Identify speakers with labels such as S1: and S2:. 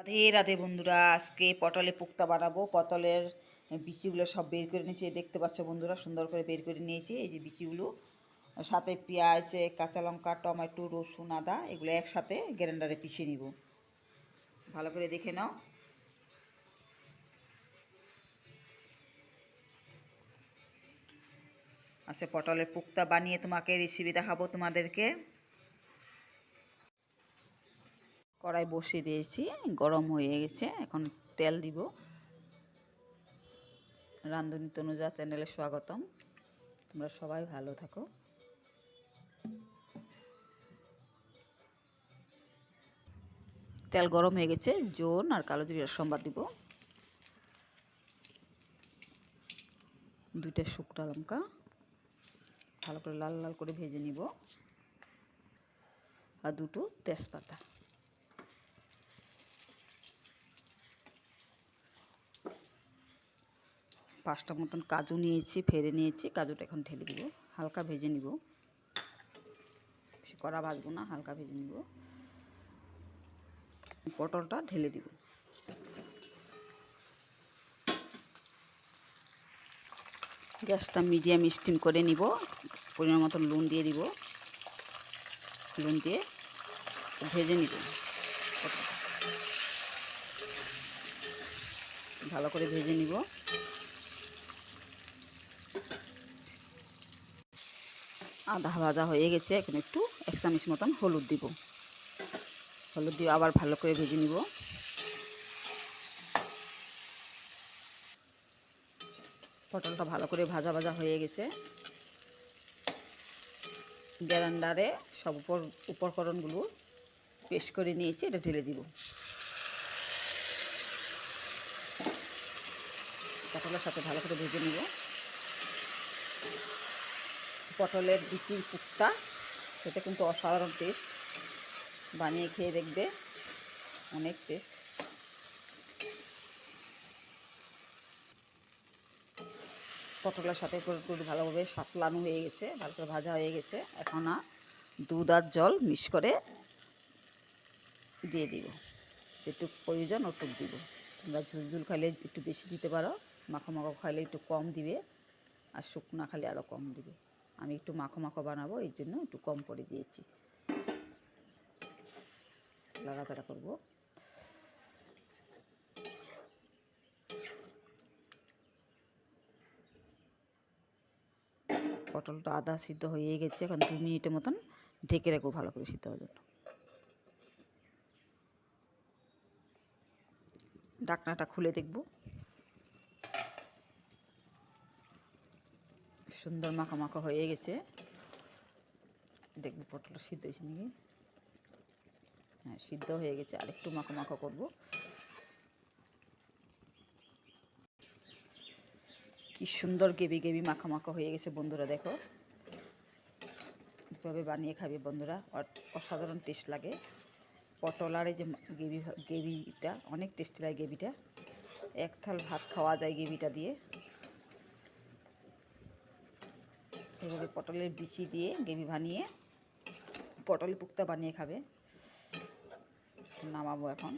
S1: রাধে রাধে বন্ধুরা। আজকে পটলে পুক্তা বানাবো। পটলের বিচিগুলো সব বের করে নিয়েছি। দেখতে পাচ্ছ বন্ধুরা, সুন্দর করে বের করে নিয়েছি। এই যে বিচিগুলো, সাথে পেঁয়াজ, কাঁচা লঙ্কা, টমেটো, রসুন, আদা, এগুলো একসাথে গ্রাইন্ডারে পিষে নিব। ভালো করে দেখে নাও। আচ্ছা পটলের পুক্তা বানিয়ে তোমাকে রেসিপি দেখাবো তোমাদেরকে। কড়াই বসিয়ে দিয়েছি, গরম হয়ে গেছে, এখন তেল দিব। রান্ধনী তনুজা চ্যানেলে স্বাগতম, তোমরা সবাই ভালো থাকো। তেল গরম হয়ে গেছে, জোন আর কালো জিরার সম্বাদ দিব। দুইটা শুকনো লঙ্কা, ভালো করে লাল লাল করে ভেজে নিব। আর দুটো তেজপাতা। পাঁচটা মতন কাজু নিয়েছি ফেরে নিয়েছি, কাজুটা এখন ঢেলে দিব। হালকা ভেজে নিব। বেশি কড়া ভাজবো না, হালকা ভেজে নিব। পটলটা ঢেলে দিব। গ্যাসটা মিডিয়াম স্টিম করে নিব। পরিমাণ মতন নুন দিয়ে দিব। নুন দিয়ে ভেজে নিব ভালো করে ভেজে নিব। আধা ভাজা হয়ে গেছে, এখন একটু এক চামচ মতন হলুদ দিব। হলুদ দিয়ে আবার ভালো করে ভেজে নিব। পটলটা ভালো করে ভাজা ভাজা হয়ে গেছে। গ্যারান্ডারে সব উপর, উপকরণগুলো পেস্ট করে নিয়েছি, এটা ঢেলে দিব। পটলের সাথে ভালো করে ভেজে নিব। পটলের বিচির পুকটা সেটা কিন্তু অসাধারণ টেস্ট বানিয়ে খেয়ে দেখবে, অনেক টেস্ট পটলের সাথে করে ভালোভাবে সাতলানো হয়ে গেছে, ভালো করে ভাজা হয়ে গেছে। এখন দুধ আর জল মিক্স করে দিয়ে দিব। যেটুকু প্রয়োজন ওটুক দিব। তোমরা ঝুল ঝুল খাইলে একটু বেশি দিতে পারো, মাখো মাখো খাইলে একটু কম দিবে, আর শুকনা খালে আরও কম দিবে। আমি একটু মাখো মাখো বানাবো এই জন্য একটু কম করে দিয়েছি। লাগাতারা করব। পটলটা আদা সিদ্ধ হয়ে গেছে, এখন দু মিনিটের মতন ঢেকে রাখব ভালো করে সিদ্ধ হওয়ার জন্য। ডাকনাটা খুলে দেখব। সুন্দর মাখা মাখা হয়ে গেছে। দেখব পটলটা সিদ্ধ হয়েছে নাকি? হ্যাঁ সিদ্ধ হয়ে গেছে। আরেকটু মাখা মাখা করব। কি সুন্দর গেবি গেবি মাখা মাখা হয়ে গেছে বন্ধুরা, দেখো। এভাবে বানিয়ে খাবে বন্ধুরা। অসাধারণ টেস্ট লাগে। পটল আর এই যে গেবি গেবিটা অনেক টেস্টি লাগে গেবিটা এক থাল ভাত খাওয়া যায় গেবিটা দিয়ে। এভাবে পটলের বিচি দিয়ে গ্রেভি বানিয়ে পটল পুক্তা বানিয়ে খাবে। নামাবো এখন।